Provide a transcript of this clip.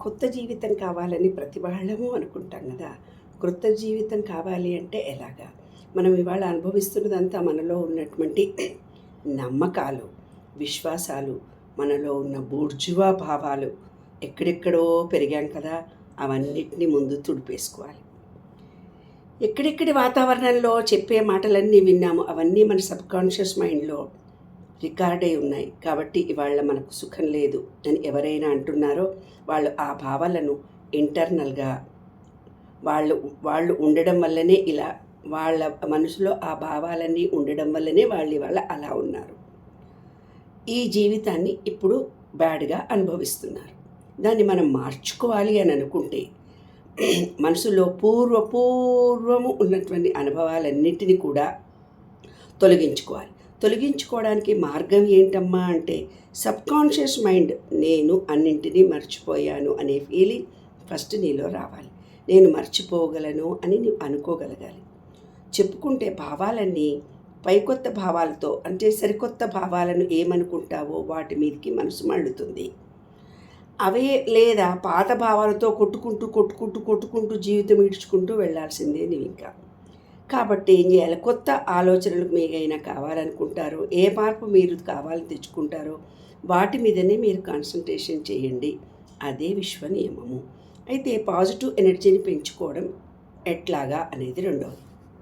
కొత్త జీవితం కావాలని ప్రతి వాళ్ళము అనుకుంటాం కదా. క్రొత్త జీవితం కావాలి అంటే ఎలాగా? మనం ఇవాళ అనుభవిస్తున్నదంతా మనలో ఉన్నటువంటి నమ్మకాలు విశ్వాసాలు మనలో ఉన్న బూర్జువా భావాలు ఎక్కడెక్కడో పెరిగాం కదా. అవన్నిటిని ముందు తుడిపేసుకోవాలి. ఎక్కడెక్కడి వాతావరణంలో చెప్పే మాటలన్నీ విన్నాము అవన్నీ మన సబ్కాన్షియస్ మైండ్లో రికార్డై ఉన్నాయి. కాబట్టి ఇవాళ మనకు సుఖం లేదు అని ఎవరైనా అంటున్నారో వాళ్ళు ఆ భావాలను ఇంటర్నల్గా వాళ్ళు వాళ్ళు ఉండడం వల్లనే ఇలా వాళ్ళ మనసులో ఆ భావాలన్నీ ఉండడం వల్లనే వాళ్ళు ఇవాళ అలా ఉన్నారు. ఈ జీవితాన్ని ఇప్పుడు బ్యాడ్గా అనుభవిస్తున్నారు. దాన్ని మనం మార్చుకోవాలి అని అనుకుంటే మనసులో పూర్వ పూర్వము ఉన్నటువంటి అనుభవాలన్నింటినీ కూడా తొలగించుకోవాలి. తొలగించుకోవడానికి మార్గం ఏంటమ్మా అంటే సబ్కాన్షియస్ మైండ్ నేను అన్నింటినీ మర్చిపోయాను అనే ఫీలింగ్ ఫస్ట్ నీలో రావాలి. నేను మర్చిపోగలను అని నువ్వు అనుకోగలగాలి. చెప్పుకుంటే భావాలన్నీ పైకొత్త భావాలతో అంటే సరికొత్త భావాలను ఏమనుకుంటావో వాటి మీదకి మనసు మళ్ళుతుంది. అవే లేదా పాత భావాలతో కొట్టుకుంటూ కొట్టుకుంటూ కొట్టుకుంటూ జీవితం ఈడ్చుకుంటూ వెళ్ళాల్సిందే నువ్వు ఇంకా. కాబట్టి ఏం చేయాలి? కొత్త ఆలోచనలు మీకైనా కావాలనుకుంటారు. ఏ మార్పు మీరు కావాలని తెచ్చుకుంటారో వాటి మీదనే మీరు కాన్సన్ట్రేషన్ చేయండి. అదే విశ్వ నియమము అయితే పాజిటివ్ ఎనర్జీని పెంచుకోవడం ఎట్లాగా అనేది రెండవది.